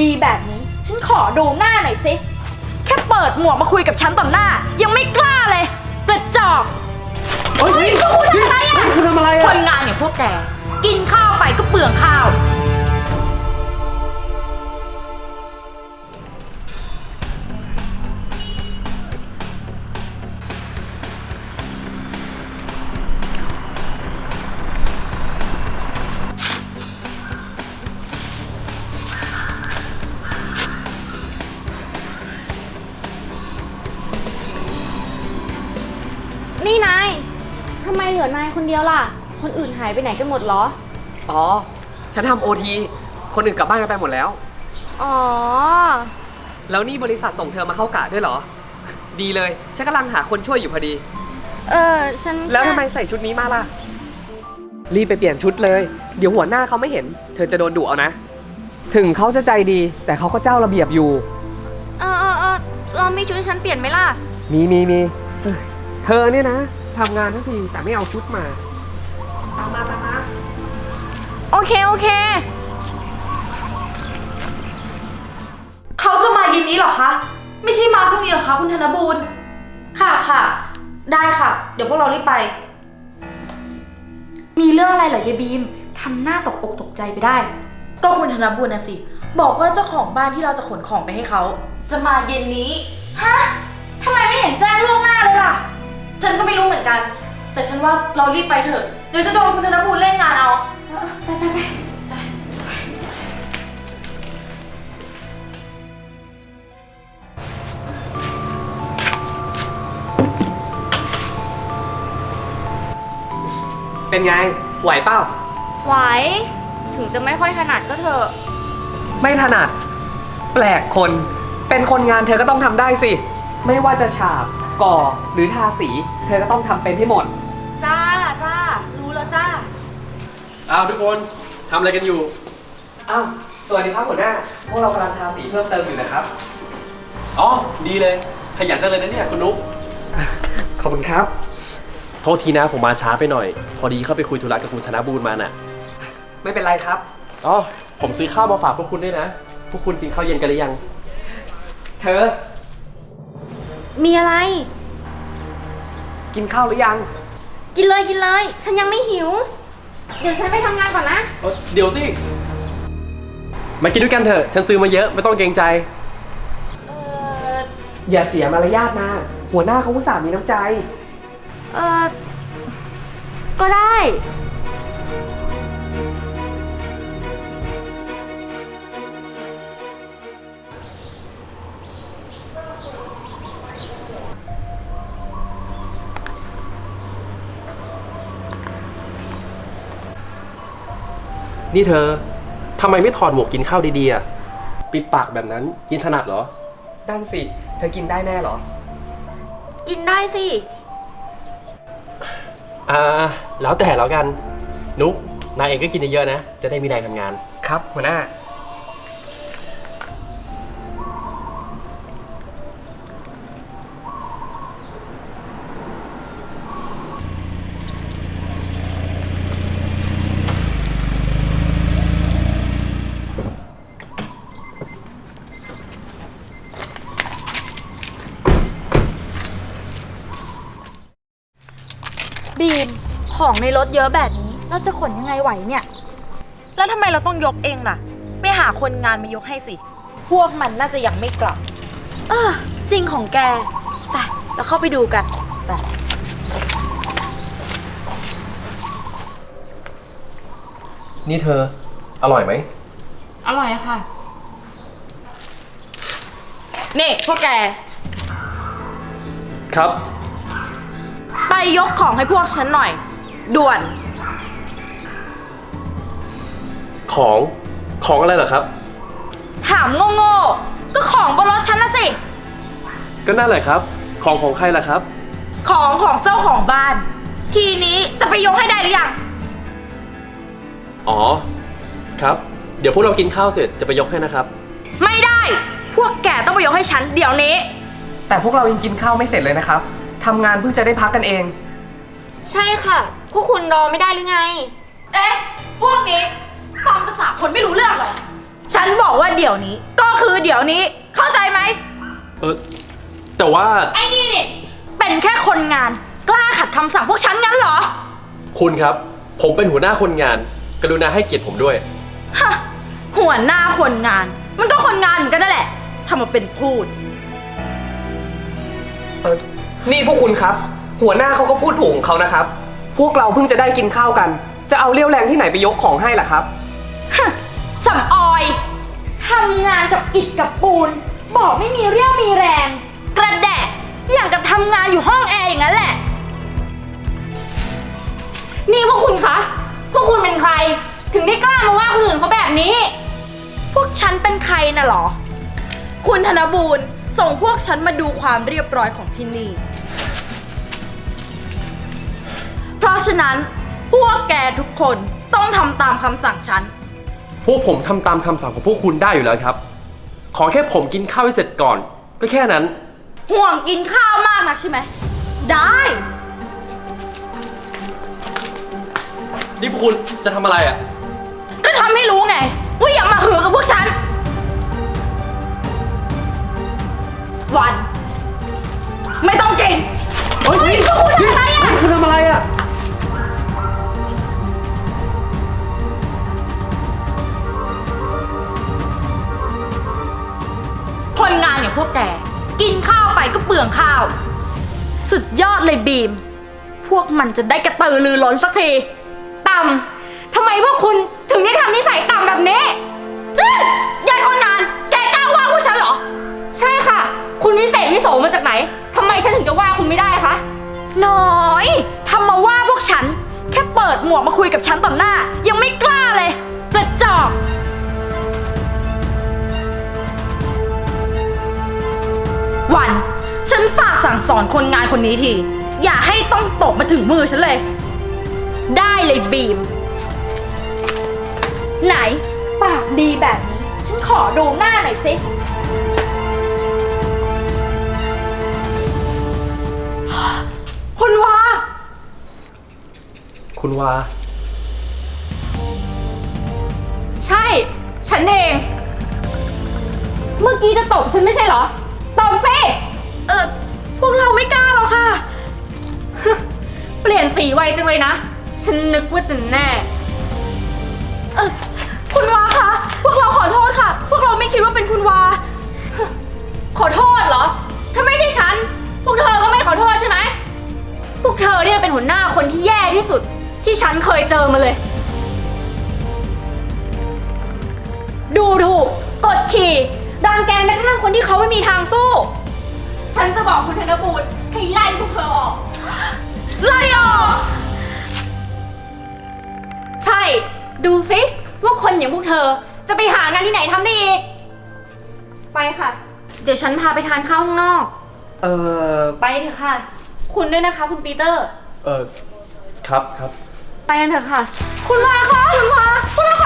ดีแบบนี้ ฉันขอดูหน้าหน่อยสิ แค่เปิดหมวกมาคุยกับฉันต่อหน้า ยังไม่กล้าเลยกระจอกเฮ้ยพวกคุณทำอะไรอะคุณทำอะไรคอะนงานอย่างพวกแก กินข้าวไปก็เปลืองข้าว นี่นายทำไมเหลือนายคนเดียวล่ะ คนอื่นหายไปไหนกันหมดเหรอ อ๋อ ฉันทำโอทีคนอื่นกลับบ้านกันไปหมดแล้ว อ๋อ แล้วนี่บริษัทส่งเธอมาเข้ากะด้วยเหรอ ดีเลย ฉันกำลังหาคนช่วยอยู่พอดี เออฉันแล้วทำไมค่ใส่ชุดนี้มาล่ะ รีบไปเปลี่ยนชุดเลย เดี๋ยวหัวหน้าเขาไม่เห็น เธอจะโดนดุเอานะ ถึงเขาจะใจดี แต่เขาก็เจ้าระเบียบอยู่ เออเออเออเรามีชุดให้ฉันเปลี่ยนไหมล่ะ มีมีมี เอ้ยเธอเนี่ยนะทำงานทั้งทีแต่ไม่เอาชุดมาตามมาตามมาโอเค โอเค เขาจะมาเย็นนี้เหรอคะ ไม่ใช่มาพรุ่งนี้เหรอคะคุณธนบูรณ์ค่ะค่ะ ได้ค่ะ เดี๋ยวพวกเรารีบไป มีเรื่องอะไรเหรอยายบีมทำหน้าตกอกตกใจไปได้ ก็คุณธนบูรณ์นะสิ บอกว่าเจ้าของบ้านที่เราจะขนของไปให้เขา จะมาเย็นนี้ ฮะทำไมไม่เห็นแจ้งล่วงหน้าเลยล่ะ ฉันก็ไม่รู้เหมือนกัน แต่ฉันว่าเรารีบไปเถอะ เดี๋ยวจะโดนคุณธนบูรเล่นงานเอาไปไปไปไปเป็นไง ไหวเปล่า ไหว ถึงจะไม่ค่อยถนัดก็เถอะ ไม่ถนัด แปลกคน เป็นคนงานเธอก็ต้องทำได้สิ ไม่ว่าจะฉาบ ก่อหรือทาสี เธอก็ต้องทำเป็นให้หมด จ้าจ้ารู้แล้วจ้า อ้าวทุกคนทำอะไรกันอยู่ อ้าว สวัสดีครับหัวหน้า พวกเรากำลังทาสีเพิ่มเติมอยู่นะครับ อ๋อ ดีเลย ขยันจังเลยนะเนี่ยคุณนุ๊กขอบคุณครับ โทษทีนะผมมาช้าไปหน่อย พอดีเข้าไปคุยธุระกับคุณธนบูรณ์มาน่ะ ไม่เป็นไรครับ อ๋อ ผมซื้อข้าวมาฝากพวกคุณด้วยนะ พวกคุณกินข้าวเย็นกันหรือยัง เธอ มีอะไร กินข้าวหรือยัง กินเลยกินเลย ฉันยังไม่หิว เดี๋ยวฉันไปทำงานก่อนนะเอ้ยเดี๋ยวสิ มากินด้วยกันเถอะ ฉันซื้อมาเยอะ ไม่ต้องเกรงใจ เอออย่าเสียมารยาทนะ หัวหน้าเขาอุตส่าห์มีน้ำใจ เออก็ได้ นี่เธอทำไมไม่ถอดหมวกกินข้าวดีๆอะปิดปากแบบนั้นกินถนัดเหรอด้านสิ เธอกินได้แน่เหรอ กินได้สิ อ่า แล้วแต่แล้วกัน นุ๊กนายเองก็กินเยอะๆนะ จะได้มีแรงทำงาน ครับหัวหน้า บีมของในรถเยอะแบบนี้เราจะขนยังไงไหวเนี่ย แล้วทำไมเราต้องยกเองล่ะไปหาคนงานมายกให้สิ พวกมันน่าจะยังไม่กลับ เออจริงของแก ไปเราเข้าไปดูกัน ไป นี่เธอ อร่อยไหม อร่อยค่ะ นี่พวกแก ครับ ไปยกของให้พวกฉันหน่อย ด่วน ของของอะไรเหรอครับ ถามโง่ๆก็ของบนรถฉันนะสิ ก็นั่นแหละครับ ของของใครล่ะครับ ของของเจ้าของบ้าน ทีนี้จะไปยกให้ได้หรือยัง อ๋อ ครับ เดี๋ยวพวกเรากินข้าวเสร็จจะไปยกให้นะครับ ไม่ได้ พวกแกต้องไปยกให้ฉันเดี๋ยวนี้ แต่พวกเรายังกินข้าวไม่เสร็จเลยนะครับ ทำงานเพิ่งจะได้พักกันเอง ใช่ค่ะ พวกคุณรอไม่ได้หรือไง เอ๊ะ พวกนี้ฟังภาษาคนไม่รู้เรื่องเหรอ ฉันบอกว่าเดี๋ยวยวนี้ ก็คือเดี๋ยวนี้ เข้าใจไหม เออแต่ว่าไอ้นี่นี่เป็นแค่คนงาน กล้าขัดคำสั่งพวกฉันงั้นเหรอ คุณครับ ผมเป็นหัวหน้าคนงาน กรุณาให้เกียรติผมด้วย ฮะ หัวหน้าคนงาน มันก็คนงานเหมือนกันนั่นแหละทำมาเป็นพูด เออ นี่พวกคุณครับ หัวหน้าเขาก็พูดถูกของเขานะครับ พวกเราเพิ่งจะได้กินข้าวกัน จะเอาเรี่ยวแรงที่ไหนไปยกของให้ล่ะครับสำออยทำงานกับอิฐกับปูน บอกไม่มีเรี่ยวมีแรง กระแดะอย่างกับทำงานอยู่ห้องแอร์อย่างนั้นแหละ นี่พวกคุณคะ พวกคุณเป็นใคร ถึงได้กล้ามาว่าคนอื่นเขาแบบนี้ พวกฉันเป็นใครน่ะเหรอ คุณธนบูรณ์ส่งพวกฉันมาดูความเรียบร้อยของที่นี่ ราะฉะนั้นพวกแกทุกคนต้องทำตามคำสั่งฉัน พวกผมทำตามคำสั่งของพวกคุณได้อยู่แล้วครับ ขอแค่ผมกินข้าวให้เสร็จก่อน ก็แค่นั้น ห่วงกินข้าวมากนะใช่ไหม ได้ นี่พวกคุณจะทำอะไรอะ ก็ทำให้รู้ไง ว่าอย่ามาหือกับพวกฉัน วัน ไม่ต้องเก่งเฮ้ยนี่นี่นี่คุณทำอะไรอะคนงานอ ย่างพวกแก กินข้าวไปก็เปลืองข้าว สุดยอดเลยบีม พวกมันจะได้กระตือรือร้นสักที ต่ำทำไมพวกคุณถึงได้ทำนิสัยต่ำแบบนี้เฮ้ยยายคนงาน แกกล้าว่าพวกฉันเหรอ ใช่ค่ะ คุณวิเศษวิโสมาจากไหนทำไมฉันถึงจะว่าคุณไม่ได้คะ น้อย สั่งสอนคนงานคนนี้ที อย่าให้ต้องตกมาถึงมือฉันเลย ได้เลยบีม ไหน ปากดีแบบนี้ ฉันขอดูหน้าหน่อยสิ คุณวา คุณวา ใช่ ฉันเอง เมื่อกี้จะตบฉันไม่ใช่เหรอ ตบสิ เออ พวกเราไม่กล้าหรอกค่ะ เปลี่ยนสีไวจังเลยนะ ฉันนึกว่าจะแน่ เออคุณวาคะพวกเราขอโทษค่ะ พวกเราไม่คิดว่าเป็นคุณวา ขอโทษเหรอ ถ้าไม่ใช่ฉัน พวกเธอก็ไม่ขอโทษใช่ไหม พวกเธอเนี่ยเป็นหัวหน้าคนที่แย่ที่สุด ที่ฉันเคยเจอมาเลย ดูถูก กดขี่ดังแกแม้กระทั่งคนที่เขาไม่มีทางสู้ ฉันจะบอกคุณธนบูรณ์ให้ไล่พวกเธอออก ไล่ออก ใช่ ดูสิว่าคนอย่างพวกเธอจะไปหางานที่ไหนทำได้อีก ไปค่ะ เดี๋ยวฉันพาไปทานข้าวข้างนอก เออไปเถอะค่ะ คุณด้วยนะคะ คุณปีเตอร์ เออครับครับ ไปกันเถอะค่ะ คุณวาคะ คุณวาคุณวาขอโทษค่ะ